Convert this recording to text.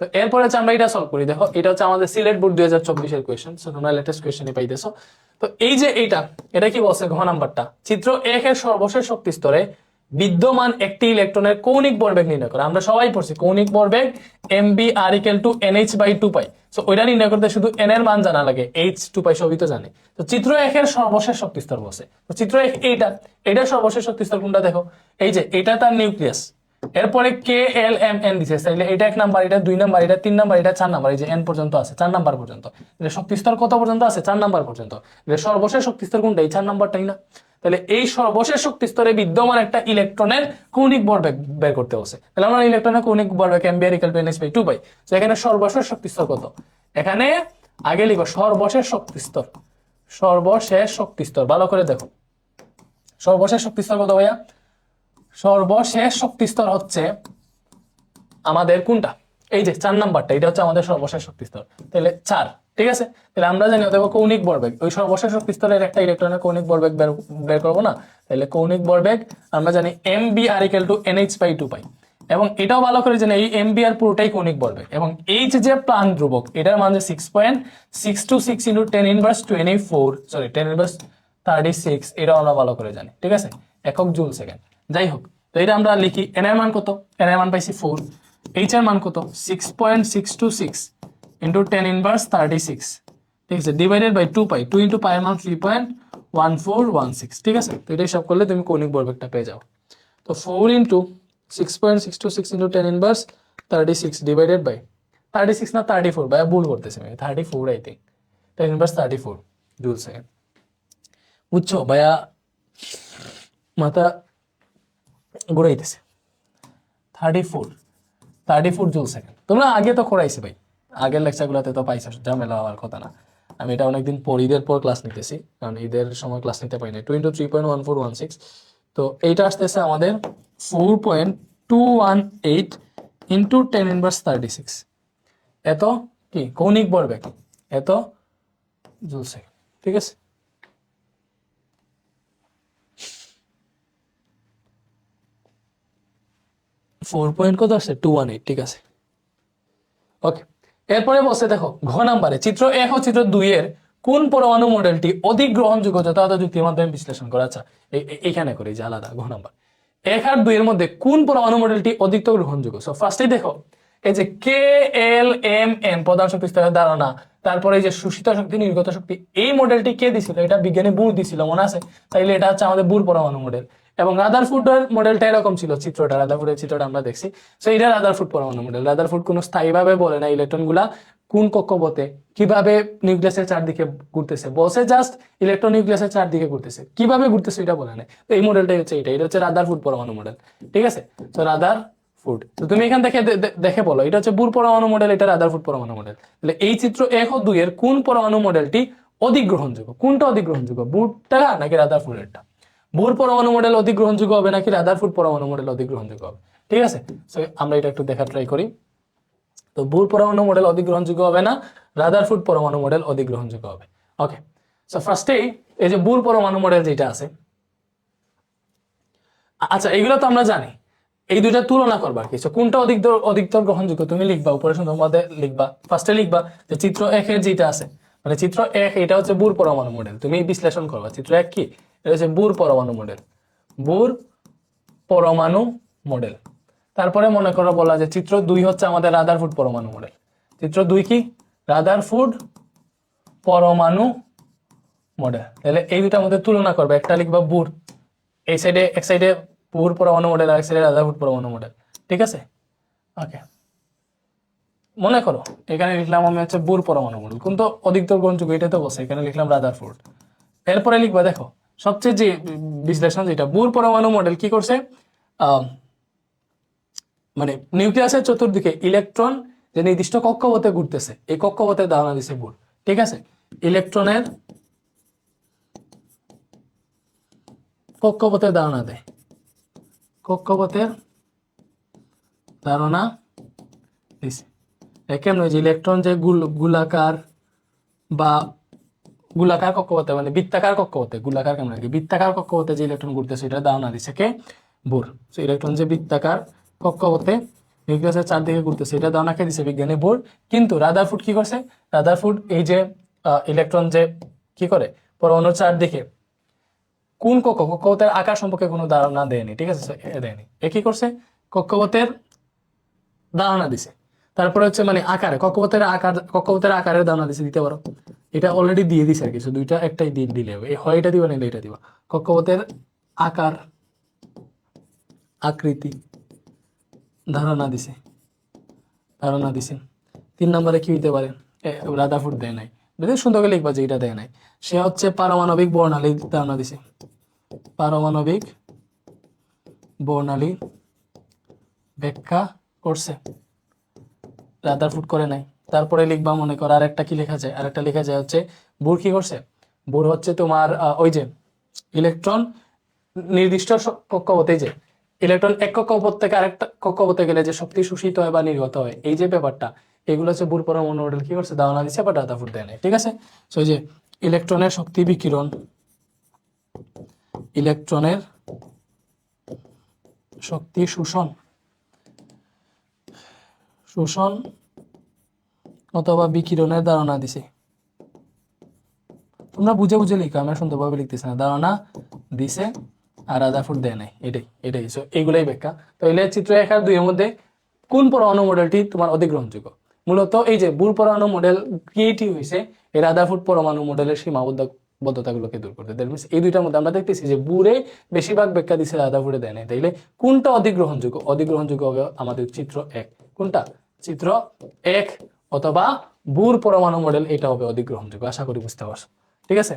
তো এরপরে হচ্ছে আমরা এটা সলভ করি। দেখো, এটা হচ্ছে আমাদের সিলেট বোর্ড দুই হাজার চব্বিশের কোয়েশন তোমরা লেটেস্ট কোয়েশনই পাইতেছো। তো এই যে এইটা, এটা কি বলছে ঘ নাম্বারটা? চিত্র এক এর সর্বশেষ শক্তি স্তরে বিদ্যমান একটি ইলেকট্রনের কৌণিক ভরবেগ নির্ণয় করে। আমরা সবাই পড়ছি কৌণিক ভরবেগ M V R equal to N H by two pi তো ওইটা নির্ণয় করতে শুধু এন এর মান জানা লাগে এইচ টু পাই সবই তো জানে। তো চিত্র একের সর্বশেষ শক্তি স্তর বসে তো চিত্র এক এইটা, এইটার সর্বশেষ শক্তি স্তর কোনটা দেখো? এই যে এটা তার নিউক্লিয়াস এরপরে কে এল এম এন দিছে। তাইলে এটা এক নাম্বার, এটা দুই নাম্বার, এটা তিন নাম্বার, এটা চার নাম্বার, এই যে এন পর্যন্ত আছে, চার নাম্বার পর্যন্ত। এটা শক্তিস্তর কত পর্যন্ত আছে? চার নাম্বার পর্যন্ত। সর্বশেষ শক্তিস্তর কোনটা? এই চার নাম্বারটাই না। তাহলে এই সর্বশেষ শক্তিস্তরে বিদ্যমান একটা ইলেকট্রনের কৌণিক ভরবেগ বের করতে হচ্ছে তাহলে আমরা ইলেকট্রনের কৌণিক ভরবেগ M V R equal NS by two pi তো এখানে সর্বশেষ শক্তিস্তর কত? এখানে আগে লিখো, সর্বশেষ শক্তিস্তর। সর্বশেষ শক্তিস্তর, ভালো করে দেখো। সর্বশেষ শক্তিস্তর কত ভাইয়া? সর্বশেষ শক্তিস্তর হচ্ছে আমাদের কোনটা? এই যে চার নাম্বারটা, এটা হচ্ছে আমাদের সর্বশেষ শক্তিস্তর। তাহলে চার, ঠিক আছে? তাহলে আমরা জানি দেখো কৌণিক ভরবেগ ওই সর্বশেষ শক্তিস্তরের একটা ইলেকট্রনের কৌণিক ভরবেগ বের করব না? তাহলে কৌণিক ভরবেগ আমরা জানি M V R equal to N H by two pi এবং এটাও ভালো করে জানি, এই এম বি আর পুরোটাই কৌণিক ভরবেগ এবং এইচ যে প্লান ধ্রুবক, এটার মান যে six point six two six into ten inverse twenty four sorry ten inverse thirty six এটাও আমরা ভালো করে জানি, ঠিক আছে? একক জুল সেকেন্ড যাই হোক তো এটা আমরা লিখি এন এর মান কত? এন এর মান পাইছি ফোর এইচ এর মান কত? Six point six two six into ten inverse thirty six ঠিক আছে divided by two pi two into pi এর মান three point one four one six ঠিক আছে, তো এটা সব করলে তুমি কৌণিক ভরবেগটা পেয়ে যাও। তো four into six point six two six into ten inverse thirty six divided by thirty six না থার্টি ফোর ভাই ভুল করতেছি আমি thirty four I think ten inverse thirty four joule second বুঝছ, ভাইয়া, মাথা ঘুরাইতেছে। Thirty four thirty four joule second তোমরা আগে তো করাইছে ভাই। আগের লেকচারগুলোতে তো পাইছো, ঝামেলা হওয়ার কথা না। আমি এটা অনেকদিন পর, ঈদের পর ক্লাস নিতেছি, কারণ ঈদের সময় ক্লাস নিতে পারি না two into three point one four one six তো এইটা আসতেছে আমাদের four point two one eight into ten inverse thirty six এত কি? কৌণিক ভরবেগ এত জুল সেকেন্ড ঠিক আছে? ফোর পয়েন্ট কত আসছে টু ওয়ান এইট ঠিক আছে। ওকে এরপরে বসে দেখো, ঘ নাম্বারে, চিত্র এক ও চিত্র দুই এর কোন পরমাণু মডেলটি অধিক গ্রহণযোগ্য, যথাযথ যুক্তির মাধ্যমে বিশ্লেষণ করা আচ্ছা এই- করি, যে আলাদা, ঘ নাম্বার। এক আর দুই এর মধ্যে কোন পরমাণু মডেলটি অধিক গ্রহণযোগ্য? সো ফার্স্টে দেখো, এই যে কে এল এম এন প্রধান শক্তি স্তরের ধারণা, তারপরে এই যে শোষিত শক্তি, নির্গত শক্তি, এই মডেলটি কে দিছিল? এটা বিজ্ঞানী বুর দিছিল, মনে আছে? তাইলে এটা হচ্ছে আমাদের বুর পরমাণু মডেল। এবং রাদারফুডের মডেলটা এরকম ছিল, চিত্রটা রাদার রাদারফুডের চিত্রটা আমরা দেখছি। তো এটা রাদারফুড পরমাণু মডেল রাদার রাদারফুড কোনো স্থায়ীভাবে বলে না ইলেকট্রনগুলা কোন কক্ষপথে কীভাবে নিউক্লিয়াসের চারদিকে ঘুরতেছে। বসে জাস্ট ইলেকট্রন নিউক্লিয়াসের চারদিকে ঘুরতেছে। কীভাবে ঘুরতেছে এটা বলে না। তো এই মডেলটাই হচ্ছে এটা। এটা হচ্ছে রাদার ফুড পরমাণু মডেল ঠিক আছে? তো রাদার ফুড তো তুমি এখান থেকে দেখে বলো, এটা হচ্ছে বুর পরমাণু মডেল এটা রাদার ফুড পরমাণু মডেল তাহলে এই চিত্র এক ও দুই এর কোন পরমাণু মডেলটি অধিক গ্রহণযোগ্য কোনটা অধিক গ্রহণযোগ্য বুরটা নাকি রাদারফুডেরটা বুর পরমাণু মডেল অধিক গ্রহণযোগ্য হবে নাকি রাদারফুড পরমাণু মডেল অধিক গ্রহণযোগ্য হবে? ঠিক আছে? আমরা এটা একটু দেখা ট্রাই করি। তো বুর পরমাণু মডেল অধিক গ্রহণযোগ্য হবে না রাদারফুড পরমাণু মডেল অধিক গ্রহণযোগ্য হবে। ওকে সো ফার্স্টেই এই যে বুর পরমাণু মডেল যেটা আছে আচ্ছা এগুলো তো আমরা জানি। এই দুইটা তুলনা করবা কিছু কোনটা অধিকতর অধিকতর গ্রহণযোগ্য? তুমি লিখবা উপরে মধ্যে লিখবা। ফার্স্টে লিখবা যে চিত্র একের যেটা আছে। মানে চিত্র এক, এটা হচ্ছে বুর পরমাণু মডেল। তুমি বিশ্লেষণ করবা। চিত্র এক কি? এটা হচ্ছে বুর পরমাণু মডেল। বুর পরমাণু মডেল। তারপরে মনে করো বলা যে চিত্র দুই হচ্ছে আমাদের রাদারফুড পরমাণু মডেল। চিত্র দুই কি? রাদারফুড পরমাণু মডেল। তাহলে এই দুটার মধ্যে তুলনা করবে, একটা লিখবা বুর। এই সাইডে এক সাইডে বুর পরমাণু মডেল আর এক সাইডে রাদারফুড পরমাণু মডেল। ঠিক আছে? ওকে মনে করো, এখানে লিখলাম আমি হচ্ছে বুর পরমাণু মডেল। কিন্তু অধিকতর গ্রহণযোগ্য এটা তো বসে, এখানে লিখলাম রাদারফুড এরপরে লিখবা, দেখো। সবচেয়ে যে বিশ্লেষণ, যেটা বুর পরমাণু মডেল কি করছে? মানে নিউক্লিয়াসের চতুর্দিকে ইলেকট্রন যে নির্দিষ্ট কক্ষপথে ঘুরতেছে, এই কক্ষপথে ধারণা দিছে বুর ঠিক আছে? ইলেকট্রনের কক্ষপথের ধারণা দেয়। কক্ষপথের ধারণা দিছে। কেমন যে ইলেকট্রন যে গুল- গোলাকার বা গোলাকার কক্ষপথে মানে বৃত্তাকার কক্ষপথে, গোলাকার কেমন আর কি বৃত্তাকার কক্ষপথে যে ইলেকট্রন ঘুরতেছে, এটা ধারণা দিছে কে? বোর। ইলেকট্রন যে বৃত্তাকার কক্ষপথে নিউক্লিয়াসের চারদিকে ঘুরতেছে, এটা ধারণাকে দিছে? বিজ্ঞানী বোর। কিন্তু রাদারফুড কি করছে? রাদারফুড এই যে ইলেকট্রন যে কি করে? পরমাণুর চারদিকে। কোন কক্ষ? কক্ষপথের আকার সম্পর্কে কোনো ধারণা দেয়নি, ঠিক আছে? দেয়নি। এ কি করছে? কক্ষপথের ধারণা দিছে। তারপরে হচ্ছে মানে আকারে, কক্ষপথের আকার, কক্ষপথের আকারের ধারণা দিছে, দিতে পারো। এটা অলরেডি দিয়ে দিছে আর কিছু দুইটা একটাই দিয়ে দিলে হবে। হয় এটা দিবা নাহলে এটা দিবা। কক্ষপথের আকার, আকৃতি, ধারণা দিছে। ধারণা দিছে। তিন নম্বরে কি হইতে পারে? রাদারফুড দেয় নাই। যদি সুন্দর করে লিখবা যে এটা দেয় নাই। সে হচ্ছে পারমাণবিক বর্ণালী ধারণা দিছে। পারমাণবিক বর্ণালী ব্যাখ্যা করছে। রাদারফুড করে নাই। তারপরে লিখবা মনে করো আর একটা কি লেখা যায়? আর একটা লেখা যায় হচ্ছে, বুর কি করছে? বুর হচ্ছে তোমার ওই যে ইলেকট্রন নির্দিষ্ট স- কক্ষপথে যে ইলেকট্রন এক কক্ষপথ থেকে আরেকটা কক্ষপথে গেলে যে শক্তি শোষিত হয় বা নির্গত হয়, এই যে ব্যাপারটা, এগুলো হচ্ছে বুর পরমাণু মডেল কি করছে? ধারণা দিচ্ছে বা রাদারফুড দেয় নাই, ঠিক আছে? এই যে ইলেকট্রনের শক্তি বিকিরণ ইলেকট্রনের শক্তি শোষণ শোষণ অথবা বিকিরণের ধারণা দিছে। তোমরা বুঝে বুঝে লিখো, আমরা সুন্দরভাবে লিখতেছি না। ধারণা দিছে আর রাদারফুড দেয় নাই। এটাই এটাই। সো এইগুলাই ব্যাখ্যা। তো এলে চিত্র এক আর দুইয়ের মধ্যে কোন পরমাণু মডেলটি তোমার অধিক গ্রহণযোগ্য মূলত এই যে বুর পরমাণু মডেল ক্রিয়েটিভ হয়েছে এই রাদারফুড পরমাণু মডেলের সীমাবদ্ধ বদ্ধতাগুলোকে দূর করতে। দ্যাট মিনস এই দুইটার মধ্যে আমরা দেখতেছি যে বুড়ে বেশিরভাগ ব্যাখ্যা দিছে রাদারফুডে দেয় নাই। তাইলে কোনটা অধিক গ্রহণযোগ্য অধিক গ্রহণযোগ্য হবে আমাদের চিত্র এক। কোনটা? চিত্র এক অথবা বুর পরমাণু মডেল এটা হবে অধিক গ্রহণযোগ্য আশা করি বুঝতে পারছ। ঠিক আছে?